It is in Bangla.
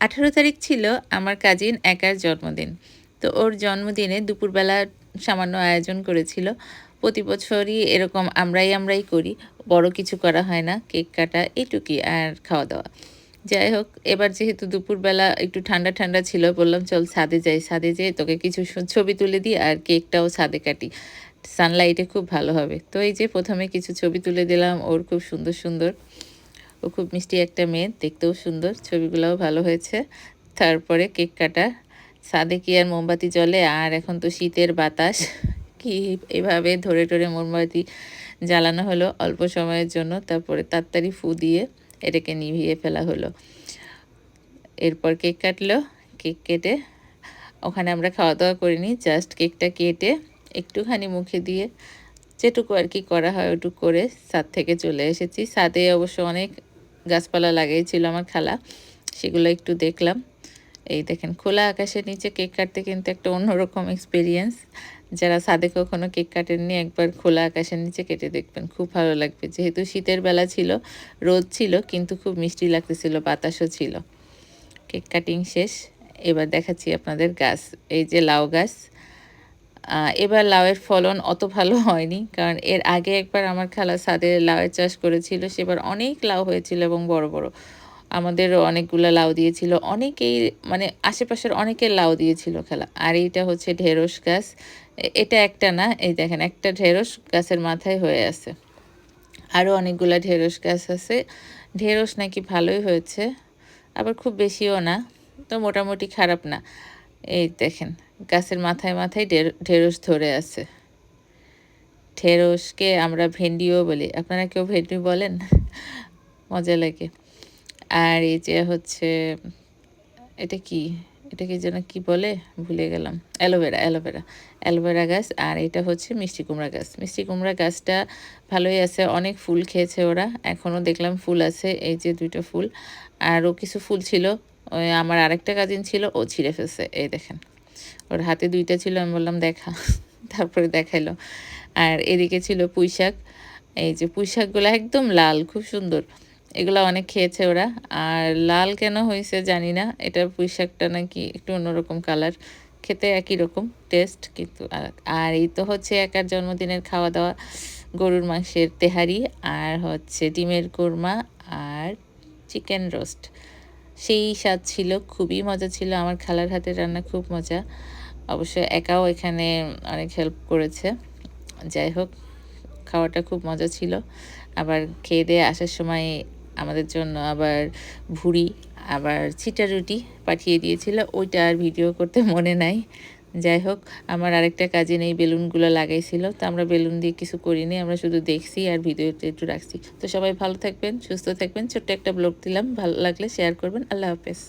আঠারো তারিখ ছিল আমার কাজিন একার জন্মদিন। তো ওর জন্মদিনে দুপুরবেলা সামান্য আয়োজন করেছিল। প্রতি বছরই এরকম আমরাই আমরাই করি, বড় কিছু করা হয় না, কেক কাটা এটুকুই আর খাওয়া দাওয়া। যাই হোক, এবার যেহেতু দুপুরবেলা একটু ঠান্ডা ঠান্ডা ছিল, বললাম চল ছাদে যাই, ছাদে যেয়ে তোকে কিছু ছবি তুলে দিই আর কেকটাও ছাদে কাটি। সানলাইটে খুব ভালো হবে। তো এই যে প্রথমে কিছু ছবি তুলে দিলাম, ওর খুব সুন্দর সুন্দর। ও খুব মিষ্টি একটা মেয়ে, দেখতেও সুন্দর, ছবিগুলোও ভালো হয়েছে। তারপরে কেক কাটা ছাদে কি আর মোমবাতি জ্বলে, আর এখন তো শীতের বাতাস। কি এভাবে ধরে ধরে মোমবাতি জ্বালানো হলো অল্প সময়ের জন্য, তারপরে তাড়াতাড়ি ফু দিয়ে এটাকে নিভিয়ে ফেলা হলো। এরপর কেক কাটলো, কেক কেটে ওখানে আমরা খাওয়া দাওয়া করিনি, জাস্ট কেকটা কেটে একটুখানি মুখে দিয়ে যেটুকু আর কি করা হয় ওটুকু করে ছাদ থেকে চলে এসেছি। সাদে অবশ্য অনেক গাছপালা লাগিয়েছিল আমার খালা, সেগুলো একটু দেখলাম। এই দেখেন, খোলা আকাশের নিচে কেক কাটতে কিন্তু একটা অন্যরকম এক্সপিরিয়েন্স যারা ছাদে কখনো কেক কাটেননি, একবার খোলা আকাশের নিচে কেটে দেখবেন। খুব ভালো লাগবে। যেহেতু শীতের বেলা ছিল, রোদ ছিল, কিন্তু খুব মিষ্টি লাগতেছিল, বাতাসও ছিল। কেক কাটিং শেষ। এবার দেখাচ্ছি আপনাদের গাছ। এই যে লাউ গাছ এবার লাউয়ের ফলন অত ভালো হয়নি, কারণ এর আগে একবার আমার খালা ছাদে লাউয়ের চাষ করেছিল, সেবার অনেক লাউ হয়েছিল এবং বড় বড়। আমাদের অনেকগুলো লাউ দিয়েছিল, অনেকেই মানে আশেপাশের অনেকের লাউ দিয়েছিল খেলা। আর এইটা হচ্ছে ঢেঁড়স গাছ। এটা একটা না, এই দেখেন, একটা ঢেঁড়স গাছের মাথায় হয়ে আছে। আরও অনেকগুলা ঢেঁড়স গাছ আছে। ঢেঁড়স নাকি ভালোই হয়েছে, আবার খুব বেশিও না, তো মোটামুটি খারাপ না। এই দেখেন গাছের মাথায় মাথায় ঢেঁড়স ধরে আছে। ঢেঁড়সকে আমরা ভেন্ডিও বলি। আপনারা কেউ ভেন্ডি বলেন? মজা লাগে। আর এই যে হচ্ছে, এটা কি? এটাকে যেন কি বলে? ভুলে গেলাম। Aloe vera aloe vera. অ্যালোভেরা গাছ। আর এটা হচ্ছে মিষ্টি কুমড়া গাছ। মিষ্টি কুমড়া গাছটা ভালোই আছে। অনেক ফুল খেয়েছে ওরা। এখনও দেখলাম ফুল আছে। এই যে দুইটা ফুল। আরও কিছু ফুল ছিল। ওই আমার আরেকটা কাজিন ছিল, ও ছিঁড়ে ফেলছে। এই দেখেন। ওর হাতে দুইটা ছিল, আমি বললাম, দেখা। তারপরে দেখাইলো। আর এদিকে ছিল পুঁই শাক এই যে পুঁই শাকগুলো একদম লাল, খুব সুন্দর। এগুলো অনেক খেয়েছে ওরা। আর লাল কেন হয়েছে জানি না। এটা পুঁই শাকটা নাকি একটু অন্যরকম কালার। খেতে একই রকম, টেস্ট কিন্তু আর এই তো হচ্ছে একার জন্মদিনের খাওয়া দাওয়া গরুর মাংসের তেহারি আর হচ্ছে ডিমের কোরমা আর চিকেন রোস্ট। সেই স্বাদ ছিল, খুবই মজা ছিল। আমার খালার হাতের রান্না খুব মজা। অবশ্য একাও এখানে অনেক হেল্প করেছে। যাই হোক, খাওয়াটা খুব মজা ছিল। আবার খেয়ে দিয়ে আসার সময় আমাদের জন্য আবার ভুড়ি, আবার ছিটা রুটি পাঠিয়ে দিয়েছিল। ওইটা আর ভিডিও করতে মনে নাই। যাই হোক, আমার আরেকটা কাজে নেই, বেলুনগুলো লাগাইছিল। তো আমরা বেলুন দিয়ে কিছু করিনি, আমরা শুধু দেখছি আর ভিডিওতে একটু রাখছি। তো সবাই ভালো থাকবেন, সুস্থ থাকবেন। ছোট্ট একটা ব্লগ দিলাম, ভালো লাগলে শেয়ার করবেন। আল্লাহ হাফেজ।